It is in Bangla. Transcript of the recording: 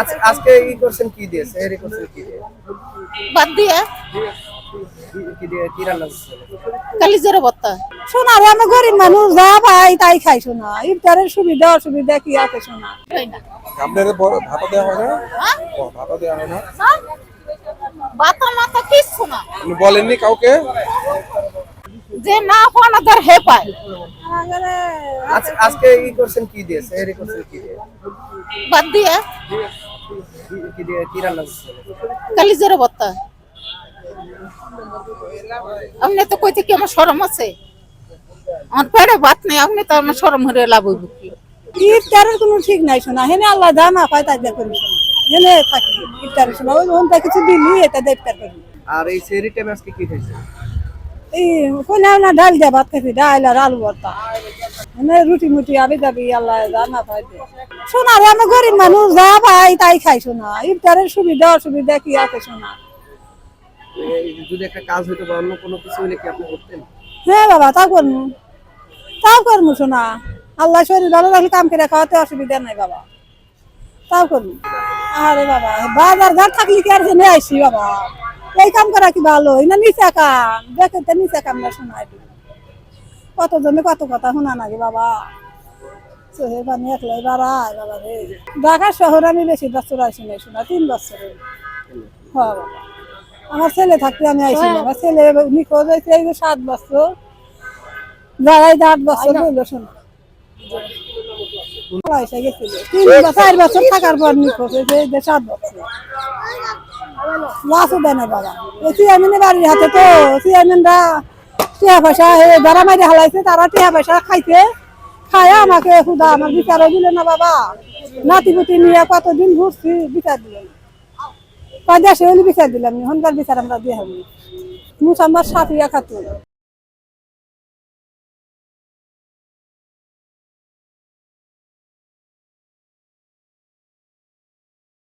আজ- আজকে ই করছেন কি দিয়ে? সেহরি করছেন কি দিয়ে? বাদ দিয়ে? কি- কি দিয়ে? কি রান্না করছেন? কালিজের ভর্তা শোনা গরিব মানুষ যা পাই তাই খাই শোনা। ইফতারের সুবিধা অসুবিধা কি আছে শোনা? না আপনাদের ব- ভাতা দেওয়া হয় না? ব- ভাতা দেওয়া হয় না? বাতা মাতা কিচ্ছু না। বলেননি কাউকে? যে না পাওয়া তার হে পায়। আজ- আজকে ই করছেন কি দিয়ে? সেহরি করছেন কি দিয়ে? বাদ দিয়ে? কালিজের ভর্তা আপনি তো কইতে কি আমার সরম আছে। আমার পেটে ভাত নেই আপনি তো আমার সরম হয়ে লাভ হইব কি? ইফতারের কোনো ঠিক নাই শোনা। হেনে আল্লাহ যা না পায় তাই করি হেনে থাকি ইফতারের শোনা ওই ওনটা কিছু দিলি এটা দিয়ে ইফতার করি। আর এই সেহরি টাইমে আজকে কি খাইছেন এই কোনে না ডাল দিয়ে ভাত খাইছি ডাল আর আলু ভর্তা। রুটি মুটি আবি যাবি আল্লাহ যা না পায় দে। শোনা রে আমি গরিব মানুষ যা পাই তাই খাই শোনা। ইফতারের সুবিধা অসুবিধা কি আছে শোনা? এই যদি একটা কাজ হইতো বা অন্য কোনো কিছু হলে কি আপনি করতেন? হ্যাঁ বাবা তাও করমু। তাও করমু শোনা। আল্লাহ শরীর ভালো রাখলে কাম করে খাওয়াতে অসুবিধা নাই বাবা। তাও করমু। আরে বাবা বাজার ঘাট থাকলে কি আর জেনে আইসি বাবা? এই কাম করা কি ভালো? না নিচা কাম? দেখে তো নিচা কাম না দিই কত জনে কত কথা শোনা নাকি বাবা। চোহে পানি একলাই বাড়ায় বাবা রে। ঢাকা শহরে আমি বেশি বছর আইসি নাই শোনা তিন বছরে। হ্যাঁ বাবা। আমার ছেলে থাকতে আমি আইসি না আমার ছেলে নিখোঁজ হয়েছে এই সাত বছর। যারাই যে আট বছর হইল শোনা। পয়সা গেছিল। তিন বছর চার বছর থাকার পর নিখোঁজ হয়েছে সাত বছর। লাশও দেয় না বাবা। এই চেয়ারম্যানের বাড়ির হাতে তো চেয়ারম্যানরা টিয়া পয়সা যারা মাইরে হালাইছে, তারা টিয়া পয়সা খাইছে। খায় আমাকে খুদা আমার বিচারও দিল না বাবা। নাতি পুতি নিয়ে কতদিন ঘুরছি, বিচার দিল না। দেশে হলে বিচার দিলাম হনকার বিচার আমরা দিয়ে হবে। মুসাম্বার সাফিয়া খাতুন।